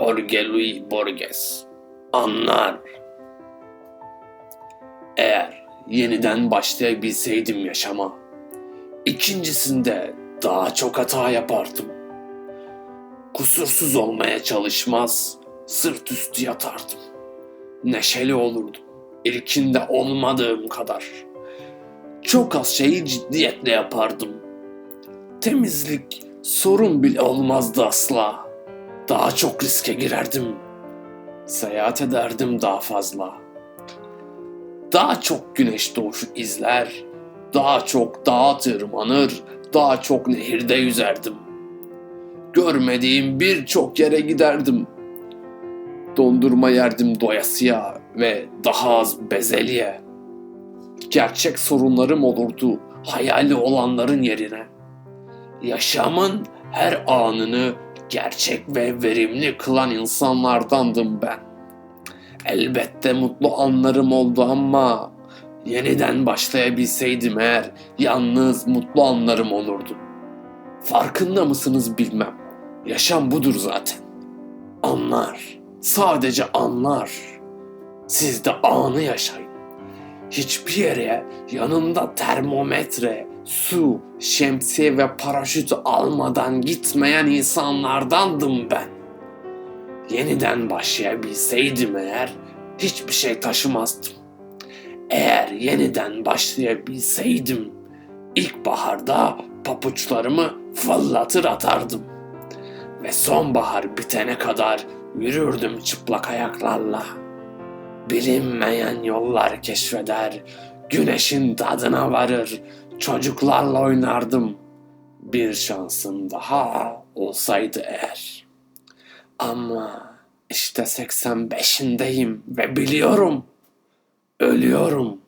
Jorge Luis Borges anlar. Eğer yeniden başlayabilseydim yaşama, ikincisinde daha çok hata yapardım. Kusursuz olmaya çalışmaz, sırt üstü yatardım. Neşeli olurdum, ilkinde olmadığım kadar. Çok az şeyi ciddiyetle yapardım. Temizlik sorun bile olmazdı asla. Daha çok riske girerdim. Seyahat ederdim daha fazla. Daha çok güneş doğuşu izler, daha çok dağa tırmanır, daha çok nehirde yüzerdim. Görmediğim birçok yere giderdim. Dondurma yerdim doyasıya ve daha az bezelye. Gerçek sorunlarım olurdu hayali olanların yerine. Yaşamın her anını gerçek ve verimli kılan insanlardandım ben. Elbette mutlu anlarım oldu ama yeniden başlayabilseydim eğer yalnız mutlu anlarım olurdu. Farkında mısınız bilmem. Yaşam budur zaten. Anlar. Sadece anlar. Siz de anı yaşayın. Hiçbir yere yanında termometre, su, şemsiye ve paraşütü almadan gitmeyen insanlardandım ben. Yeniden başlayabilseydim eğer hiçbir şey taşımazdım. Eğer yeniden başlayabilseydim ilkbaharda papuçlarımı fırlatır atardım. Ve sonbahar bitene kadar yürürdüm çıplak ayaklarla. Bilinmeyen yollar keşfeder, güneşin tadına varır, çocuklarla oynardım. Bir şansım daha olsaydı eğer. Ama işte 85'indeyim ve biliyorum, ölüyorum.